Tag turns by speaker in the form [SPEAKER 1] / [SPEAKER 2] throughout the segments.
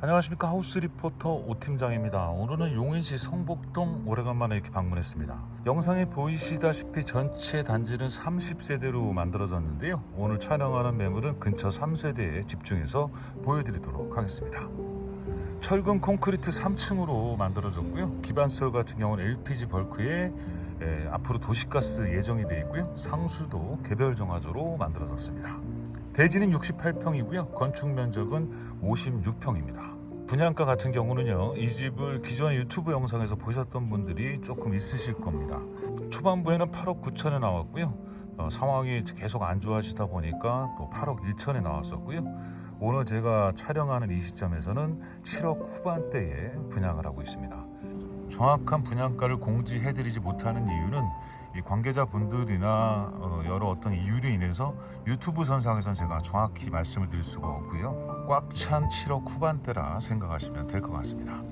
[SPEAKER 1] 안녕하십니까 하우스 리포터 오팀장입니다. 오늘은 용인시 성복동 오래간만에 이렇게 방문했습니다. 영상에 보이시다시피 전체 단지는 30세대로 만들어졌는데요. 오늘 촬영하는 매물은 근처 3세대에 집중해서 보여드리도록 하겠습니다. 철근 콘크리트 3층으로 만들어졌고요. 기반설 같은 경우는 LPG 벌크에 에, 앞으로 도시가스 예정이 되어 있고요. 상수도 개별 정화조로 만들어졌습니다. 대지는 68평이고요. 건축 면적은 56평입니다. 분양가 같은 경우는요. 이 집을 기존의 유튜브 영상에서 보셨던 분들이 조금 있으실 겁니다. 초반부에는 8억 9천에 나왔고요. 어, 상황이 계속 안 좋아지다 보니까 또 8억 1천에 나왔었고요. 오늘 제가 촬영하는 이 시점에서는 7억 후반대에 분양을 하고 있습니다. 정확한 분양가를 공지해드리지 못하는 이유는 이 관계자분들이나 어, 여러 어떤 이유로 인해서 유튜브 선상에선 제가 정확히 말씀을 드릴 수가 없고요. 꽉 찬 7억 후반대라 생각하시면 될 것 같습니다.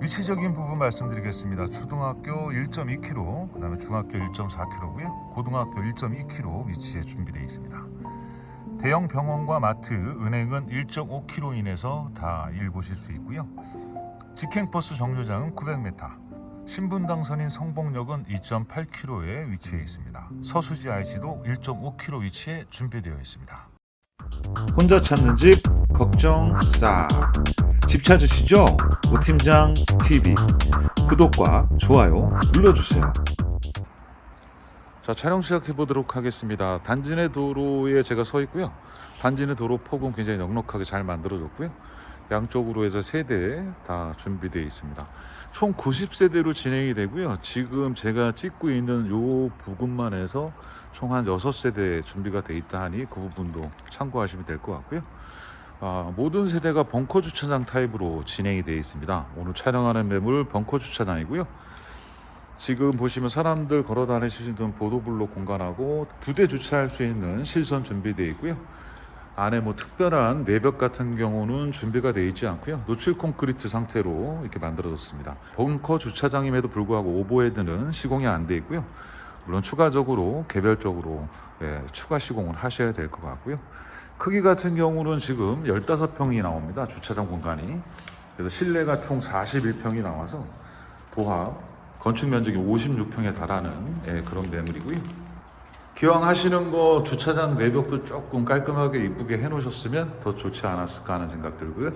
[SPEAKER 1] 위치적인 부분 말씀드리겠습니다. 초등학교 1.2km, 그 다음에 중학교 1.4km고요. 고등학교 1.2km 위치에 준비되어 있습니다. 대형 병원과 마트, 은행은 1.5km 이내서 다 일 보실 수 있고요. 직행버스 정류장은 900m. 신분 당선인 성복역은 2.8km에 위치해 있습니다. 서수지 IC도 1.5km 위치에 준비되어 있습니다. 혼자 찾는 집 걱정 싹. 집 찾으시죠? 오팀장 TV 구독과 좋아요 눌러주세요. 자 촬영 시작해 보도록 하겠습니다. 단지 내 도로에 제가 서 있고요. 단지 내 도로 폭은 굉장히 넉넉하게 잘 만들어졌고요. 양쪽으로 해서 세대 다 준비되어 있습니다. 총 90세대로 진행이 되고요. 지금 제가 찍고 있는 요 부분만 해서 총 한 6세대 준비가 돼 있다 하니 그 부분도 참고하시면 될 것 같고요. 아, 모든 세대가 벙커 주차장 타입으로 진행이 되어 있습니다. 오늘 촬영하는 매물 벙커 주차장이고요. 지금 보시면 사람들 걸어 다니시는 보도블록 공간하고 두 대 주차할 수 있는 실선 준비되어 있고요. 안에 뭐 특별한 내벽 같은 경우는 준비가 되어 있지 않고요. 노출 콘크리트 상태로 이렇게 만들어졌습니다. 벙커 주차장임에도 불구하고 오버헤드는 시공이 안 돼 있고요. 물론 추가적으로 개별적으로 예, 추가 시공을 하셔야 될 것 같고요. 크기 같은 경우는 지금 15평이 나옵니다. 주차장 공간이. 그래서 실내가 총 41평이 나와서 도합 건축 면적이 56평에 달하는 예, 그런 매물이고요. 기왕 하시는 거 주차장 내벽도 조금 깔끔하게 이쁘게 해놓으셨으면 더 좋지 않았을까 하는 생각 들고요.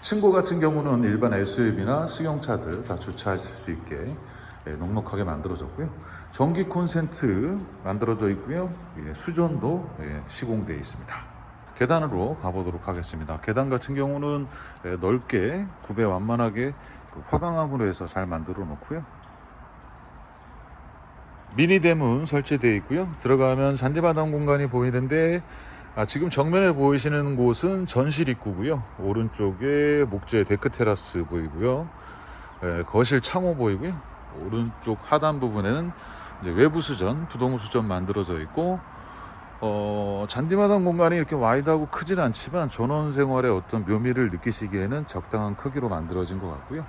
[SPEAKER 1] 층고 같은 경우는 일반 SUV나 승용차들 다 주차하실 수 있게 예, 넉넉하게 만들어졌고요. 전기 콘센트 만들어져 있고요. 예, 수전도 예, 시공되어 있습니다. 계단으로 가보도록 하겠습니다. 계단 같은 경우는 예, 넓게 구배 완만하게 그 화강암으로 해서 잘 만들어 놓고요. 미니 대문 설치되어 있고요. 들어가면 잔디마당 공간이 보이는데 아, 지금 정면에 보이시는 곳은 전실 입구고요. 오른쪽에 목재 데크 테라스 보이고요. 예, 거실 창호 보이고요. 오른쪽 하단 부분에는 외부 수전, 부동 수전 만들어져 있고 어, 잔디마당 공간이 이렇게 와이드하고 크진 않지만 전원 생활의 어떤 묘미를 느끼시기에는 적당한 크기로 만들어진 것 같고요.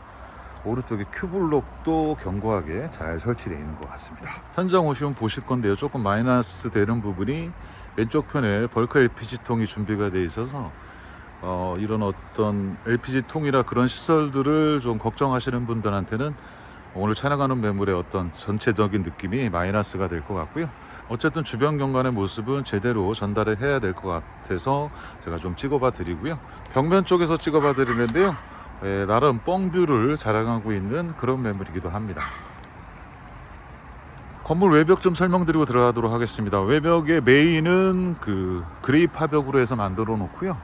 [SPEAKER 1] 오른쪽에 큐블록도 견고하게 잘 설치되어 있는 것 같습니다. 현장 오시면 보실 건데요. 조금 마이너스 되는 부분이 왼쪽 편에 벌크 LPG 통이 준비가 되어 있어서 어, 이런 어떤 LPG 통이라 그런 시설들을 좀 걱정하시는 분들한테는 오늘 촬영하는 매물의 어떤 전체적인 느낌이 마이너스가 될 것 같고요. 어쨌든 주변 경관의 모습은 제대로 전달을 해야 될 것 같아서 제가 좀 찍어봐 드리고요. 벽면 쪽에서 찍어봐 드리는데요. 예, 나름 뻥뷰를 자랑하고 있는 그런 매물이기도 합니다. 건물 외벽 좀 설명드리고 들어가도록 하겠습니다. 외벽의 메인은 그 그레이 파벽으로 해서 만들어 놓고요.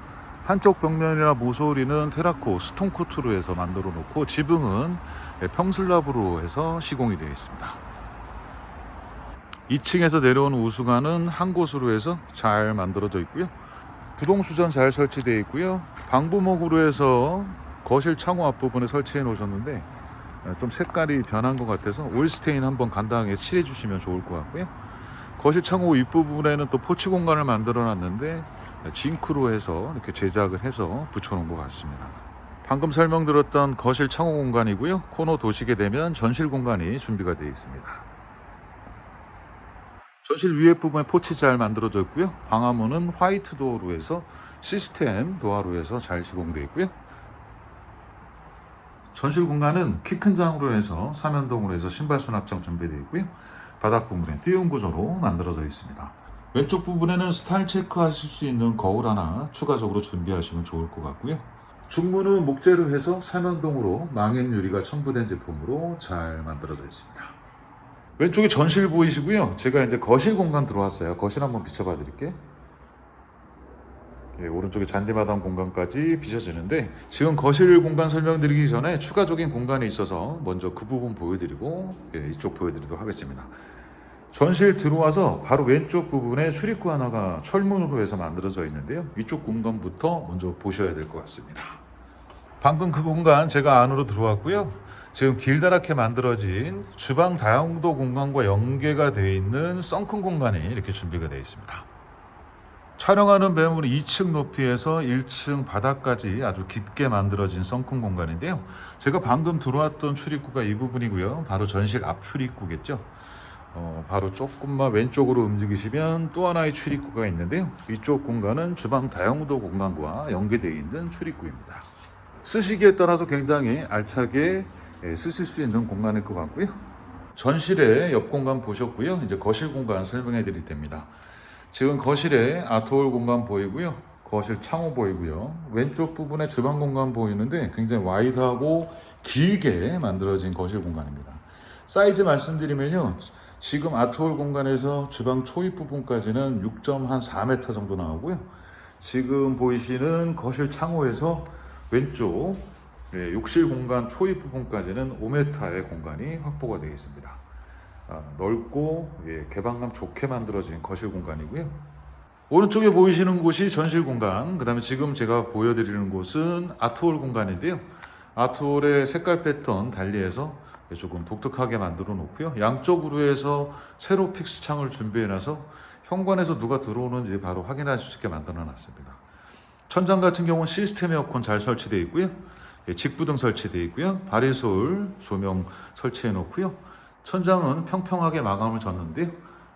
[SPEAKER 1] 한쪽 벽면이나 모서리는 테라코 스톤 코트로 해서 만들어 놓고 지붕은 예, 평슬랍으로 해서 시공이 되어 있습니다. 2층에서 내려오는 우수관은 한 곳으로 해서 잘 만들어져 있고요. 부동수전 잘 설치되어 있고요. 방부목으로 해서 거실 창호 앞부분에 설치해 놓으셨는데 어, 좀 색깔이 변한 것 같아서 오일스테인 한번 간단하게 칠해 주시면 좋을 것 같고요. 거실 창호 윗부분에는 또 포치 공간을 만들어 놨는데 징크로 해서 이렇게 제작을 해서 붙여 놓은 것 같습니다. 방금 설명드렸던 거실 창호 공간이고요. 코너 도시게 되면 전실 공간이 준비가 되어 있습니다. 전실 위에 부분에 포치 잘 만들어져 있고요. 방화문은 화이트 도어로 해서 시스템 도어로 해서 잘 시공되어 있고요. 전실 공간은 키 큰 장으로 해서 사면동으로 해서 신발 수납장 준비되어 있고요. 바닥 부분에 띄운 구조로 만들어져 있습니다. 왼쪽 부분에는 스타일 체크하실 수 있는 거울 하나 추가적으로 준비하시면 좋을 것 같고요. 중문은 목재로 해서 사면동으로 망인 유리가 첨부된 제품으로 잘 만들어져 있습니다. 왼쪽에 전실 보이시고요. 제가 이제 거실 공간 들어왔어요. 거실 한번 비춰봐 드릴게요. 예, 오른쪽에 잔디마당 공간까지 비춰지는데 지금 거실 공간 설명드리기 전에 추가적인 공간이 있어서 먼저 그 부분 보여드리고 예, 이쪽 보여드리도록 하겠습니다. 전실 들어와서 바로 왼쪽 부분에 출입구 하나가 철문으로 해서 만들어져 있는데요. 이쪽 공간부터 먼저 보셔야 될 것 같습니다. 방금 그 공간 제가 안으로 들어왔고요. 지금 길다랗게 만들어진 주방 다용도 공간과 연계가 되어 있는 썬큰 공간이 이렇게 준비가 되어 있습니다. 촬영하는 매물은 2층 높이에서 1층 바닥까지 아주 깊게 만들어진 썬큰 공간인데요. 제가 방금 들어왔던 출입구가 이 부분이고요. 바로 전실 앞 출입구겠죠. 어, 바로 조금만 왼쪽으로 움직이시면 또 하나의 출입구가 있는데요. 이쪽 공간은 주방 다용도 공간과 연계되어 있는 출입구입니다. 쓰시기에 따라서 굉장히 알차게 예, 쓰실 수 있는 공간일 것 같고요. 전실의 옆 공간 보셨고요. 이제 거실 공간 설명해 드릴 때입니다. 지금 거실에 아트홀 공간 보이고요. 거실 창호 보이고요. 왼쪽 부분에 주방 공간 보이는데 굉장히 와이드하고 길게 만들어진 거실 공간입니다. 사이즈 말씀드리면요. 지금 아트홀 공간에서 주방 초입 부분까지는 6.4m 정도 나오고요. 지금 보이시는 거실 창호에서 왼쪽 예, 욕실 공간 초입 부분까지는 5m의 공간이 확보가 되어 있습니다. 아, 넓고 예, 개방감 좋게 만들어진 거실 공간이고요. 오른쪽에 보이시는 곳이 전실 공간, 그 다음에 지금 제가 보여드리는 곳은 아트홀 공간인데요. 아트홀의 색깔 패턴 달리해서 조금 독특하게 만들어 놓고요. 양쪽으로 해서 세로 픽스 창을 준비해 놔서 현관에서 누가 들어오는지 바로 확인할 수 있게 만들어 놨습니다. 천장 같은 경우는 시스템 에어컨 잘 설치되어 있고요. 예, 직부등 설치되어 있고요. 바리솔 조명 설치해 놓고요. 천장은 평평하게 마감을 줬는데요.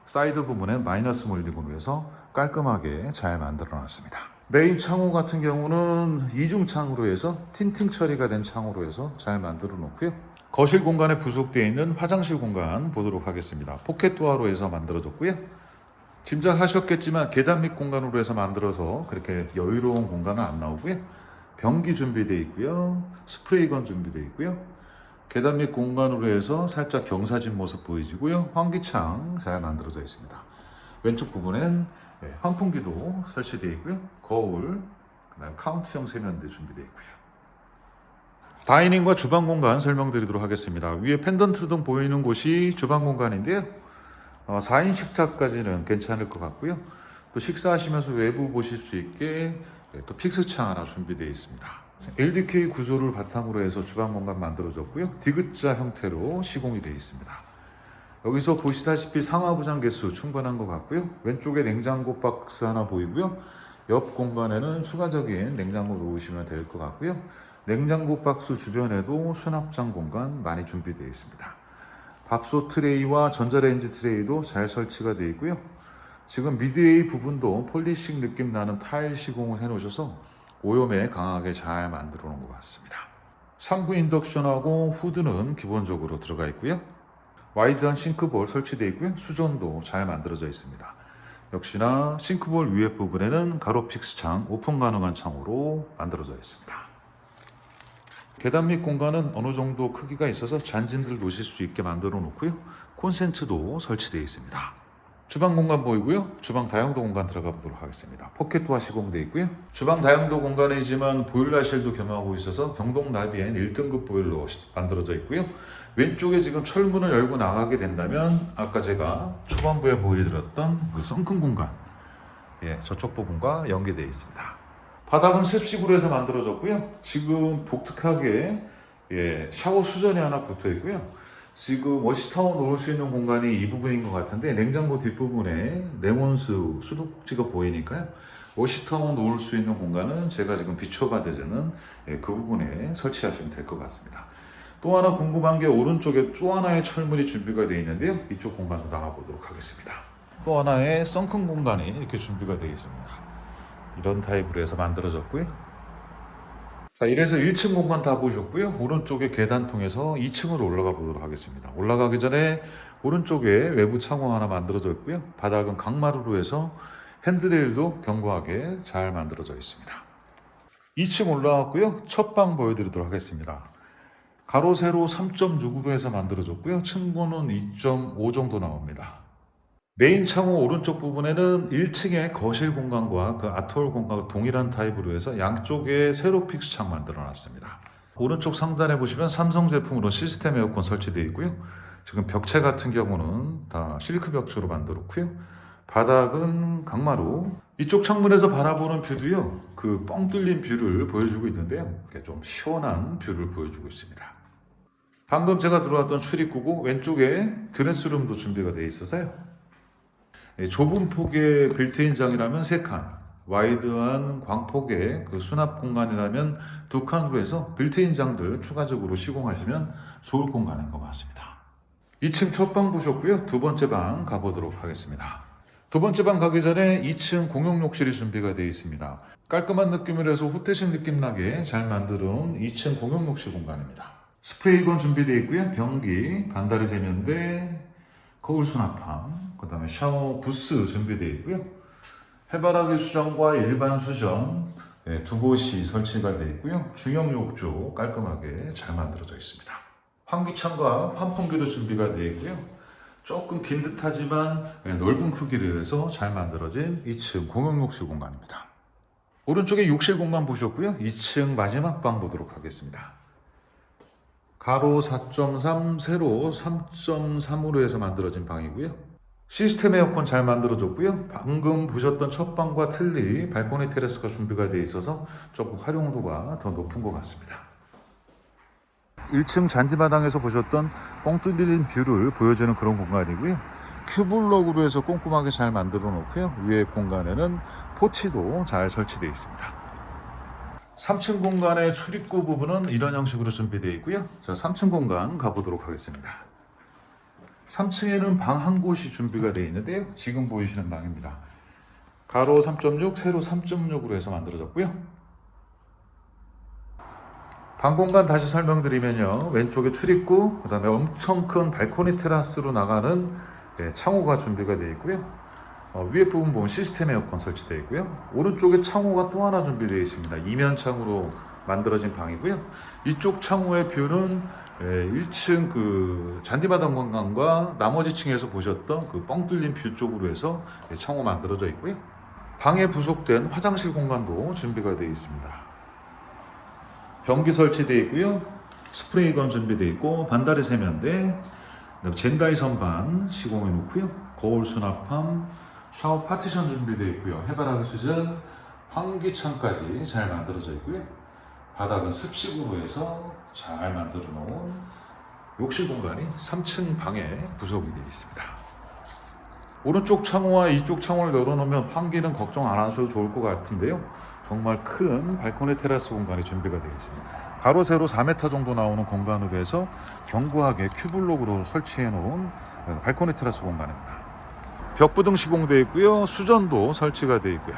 [SPEAKER 1] 사이드 부분에 마이너스 몰딩으로 해서 깔끔하게 잘 만들어 놨습니다. 메인 창호 같은 경우는 이중 창으로 해서 틴팅 처리가 된 창으로 해서 잘 만들어 놓고요. 거실 공간에 부속되어 있는 화장실 공간 보도록 하겠습니다. 포켓 도어로 해서 만들어졌고요. 짐작하셨겠지만 계단 밑 공간으로 해서 만들어서 그렇게 여유로운 공간은 안 나오고요. 변기 준비되어 있고요. 스프레이건 준비되어 있고요. 계단 밑 공간으로 해서 살짝 경사진 모습 보이지고요. 환기창 잘 만들어져 있습니다. 왼쪽 부분엔 네, 환풍기도 설치되어 있고요. 거울, 그다음 카운트형 세면대 준비되어 있고요. 다이닝과 주방 공간 설명드리도록 하겠습니다. 위에 펜던트 등 보이는 곳이 주방 공간인데요. 어, 4인 식탁까지는 괜찮을 것 같고요. 또 식사하시면서 외부 보실 수 있게 네, 또 픽스창 하나 준비되어 있습니다. LDK 구조를 바탕으로 해서 주방 공간 만들어졌고요. 디귿자 형태로 시공이 되어 있습니다. 여기서 보시다시피 상하부장 개수 충분한 것 같고요. 왼쪽에 냉장고 박스 하나 보이고요. 옆 공간에는 추가적인 냉장고 놓으시면 될 것 같고요. 냉장고 박스 주변에도 수납장 공간 많이 준비되어 있습니다. 밥솥 트레이와 전자레인지 트레이도 잘 설치가 되어 있고요. 지금 미드웨이 부분도 폴리싱 느낌 나는 타일 시공을 해 놓으셔서 오염에 강하게 잘 만들어 놓은 것 같습니다. 상부 인덕션하고 후드는 기본적으로 들어가 있고요. 와이드한 싱크볼 설치되어 있고요. 수전도 잘 만들어져 있습니다. 역시나 싱크볼 위에 부분에는 가로 픽스 창, 오픈 가능한 창으로 만들어져 있습니다. 계단 밑 공간은 어느 정도 크기가 있어서 잔진들 놓으실 수 있게 만들어 놓고요. 콘센트도 설치되어 있습니다. 주방 공간 보이고요. 주방 다용도 공간 들어가 보도록 하겠습니다. 포켓도어 시공되어 있고요. 주방 다용도 공간이지만 보일러실도 겸하고 있어서 경동 나비엔 1등급 보일러 만들어져 있고요. 왼쪽에 지금 철문을 열고 나가게 된다면 아까 제가 초반부에 보여드렸던 그 썬큰 공간 예, 저쪽 부분과 연계되어 있습니다. 바닥은 습식으로 해서 만들어졌고요. 지금 독특하게 예, 샤워 수전이 하나 붙어 있고요. 지금 워시타워 놓을 수 있는 공간이 이 부분인 것 같은데 냉장고 뒷부분에 레몬수 수도꼭지가 보이니까요. 워시타워 놓을 수 있는 공간은 제가 지금 비춰봐 드리는 예, 그 부분에 설치하시면 될 것 같습니다. 또 하나 궁금한 게 오른쪽에 또 하나의 철문이 준비가 되어 있는데요. 이쪽 공간도 나가보도록 하겠습니다. 또 하나의 썬큰 공간이 이렇게 준비가 되어 있습니다. 이런 타입으로 해서 만들어졌고요. 자, 이래서 1층 공간 다 보셨고요. 오른쪽에 계단 통해서 2층으로 올라가 보도록 하겠습니다. 올라가기 전에 오른쪽에 외부 창호 하나 만들어져 있고요. 바닥은 강마루로 해서 핸드레일도 견고하게 잘 만들어져 있습니다. 2층 올라왔고요. 첫 방 보여드리도록 하겠습니다. 가로 세로 3.6으로 해서 만들어졌고요. 층고는 2.5 정도 나옵니다. 메인 창호 오른쪽 부분에는 1층의 거실 공간과 그 아트홀 공간과 동일한 타입으로 해서 양쪽에 세로 픽스 창 만들어 놨습니다. 오른쪽 상단에 보시면 삼성 제품으로 시스템 에어컨 설치되어 있고요. 지금 벽체 같은 경우는 다 실크 벽체로 만들었고요. 바닥은 강마루. 이쪽 창문에서 바라보는 뷰도요. 그 뻥 뚫린 뷰를 보여주고 있는데요. 이렇게 좀 시원한 뷰를 보여주고 있습니다. 방금 제가 들어왔던 출입구고 왼쪽에 드레스룸도 준비가 되어 있어서요. 예, 좁은 폭의 빌트인 장이라면 3칸, 와이드한 광폭의 그 수납 공간이라면 2칸으로 해서 빌트인 장들 추가적으로 시공하시면 좋을 공간인 것 같습니다. 2층 첫 방 보셨고요. 두 번째 방 가보도록 하겠습니다. 두 번째 방 가기 전에 2층 공용 욕실이 준비가 되어 있습니다. 깔끔한 느낌을 해서 호텔식 느낌 나게 잘 만들어 놓은 2층 공용 욕실 공간입니다. 스프레이건 준비되어 있고요. 변기, 반다리 세면대, 거울 수납함, 그 다음에 샤워 부스 준비되어 있고요. 해바라기 수전과 일반 수전 예, 두 곳이 설치가 되어 있고요. 중형 욕조 깔끔하게 잘 만들어져 있습니다. 환기창과 환풍기도 준비가 되어 있고요. 조금 긴 듯하지만 예, 넓은 크기를 해서 잘 만들어진 2층 공용 욕실 공간입니다. 오른쪽에 욕실 공간 보셨고요. 2층 마지막 방 보도록 하겠습니다. 가로 4.3, 세로 3.3으로 해서 만들어진 방이고요. 시스템 에어컨 잘 만들어졌고요. 방금 보셨던 첫 방과 틀리 발코니 테라스가 준비가 되어 있어서 조금 활용도가 더 높은 것 같습니다. 1층 잔디마당에서 보셨던 뻥 뚫린 뷰를 보여주는 그런 공간이고요. 큐블럭으로 해서 꼼꼼하게 잘 만들어 놓고요. 위에 공간에는 포치도 잘 설치되어 있습니다. 3층 공간의 출입구 부분은 이런 형식으로 준비되어 있고요. 자, 3층 공간 가보도록 하겠습니다. 3층에는 방 한 곳이 준비가 되어 있는데요. 지금 보이시는 방입니다. 가로 3.6, 세로 3.6으로 해서 만들어졌고요. 방 공간 다시 설명드리면요. 왼쪽에 출입구, 그 다음에 엄청 큰 발코니 테라스로 나가는 예, 창호가 준비가 되어 있고요. 어, 위에 부분 보면 시스템 에어컨 설치되어 있고요. 오른쪽에 창호가 또 하나 준비되어 있습니다. 이면 창으로 만들어진 방이고요. 이쪽 창호의 뷰는 예, 1층 그 잔디마당 공간과 나머지 층에서 보셨던 그 뻥 뚫린 뷰 쪽으로 해서 예, 창호 만들어져 있고요. 방에 부속된 화장실 공간도 준비가 되어 있습니다. 변기 설치되어 있고요. 스프레이건 준비되어 있고 반다리 세면대, 젠다이 선반 시공해 놓고요. 거울 수납함, 샤워 파티션 준비되어 있고요. 해바라기 수전, 환기창까지 잘 만들어져 있고요. 바닥은 습식으로 해서 잘 만들어 놓은 욕실 공간이 3층 방에 구성이 되어 있습니다. 오른쪽 창호와 이쪽 창호를 열어놓으면 환기는 걱정 안 하셔도 좋을 것 같은데요. 정말 큰 발코니 테라스 공간이 준비가 되어 있습니다. 가로 세로 4m 정도 나오는 공간으로 해서 견고하게 큐블록으로 설치해 놓은 어, 발코니 테라스 공간입니다. 벽부등 시공되어 있고요. 수전도 설치가 되어 있고요.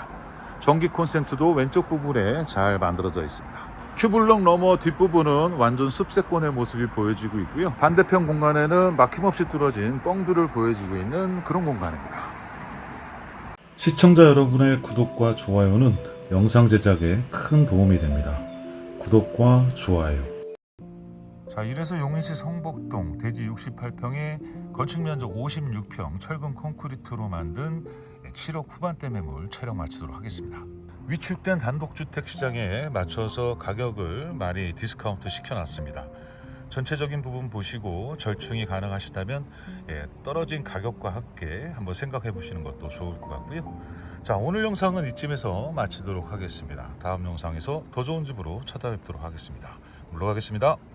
[SPEAKER 1] 전기 콘센트도 왼쪽 부분에 잘 만들어져 있습니다. 큐블럭 너머 뒷부분은 완전 습세권의 모습이 보여지고 있고요. 반대편 공간에는 막힘없이 뚫어진 뻥들을 보여지고 있는 그런 공간입니다. 시청자 여러분의 구독과 좋아요는 영상 제작에 큰 도움이 됩니다. 구독과 좋아요. 자, 이래서 용인시 성복동 대지 68평에 건축 면적 56평 철근 콘크리트로 만든 7억 후반대 매물 촬영 마치도록 하겠습니다. 위축된 단독주택 시장에 맞춰서 가격을 많이 디스카운트 시켜놨습니다. 전체적인 부분 보시고 절충이 가능하시다면 예, 떨어진 가격과 함께 한번 생각해 보시는 것도 좋을 것 같고요. 자 오늘 영상은 이쯤에서 마치도록 하겠습니다. 다음 영상에서 더 좋은 집으로 찾아뵙도록 하겠습니다. 물러가겠습니다.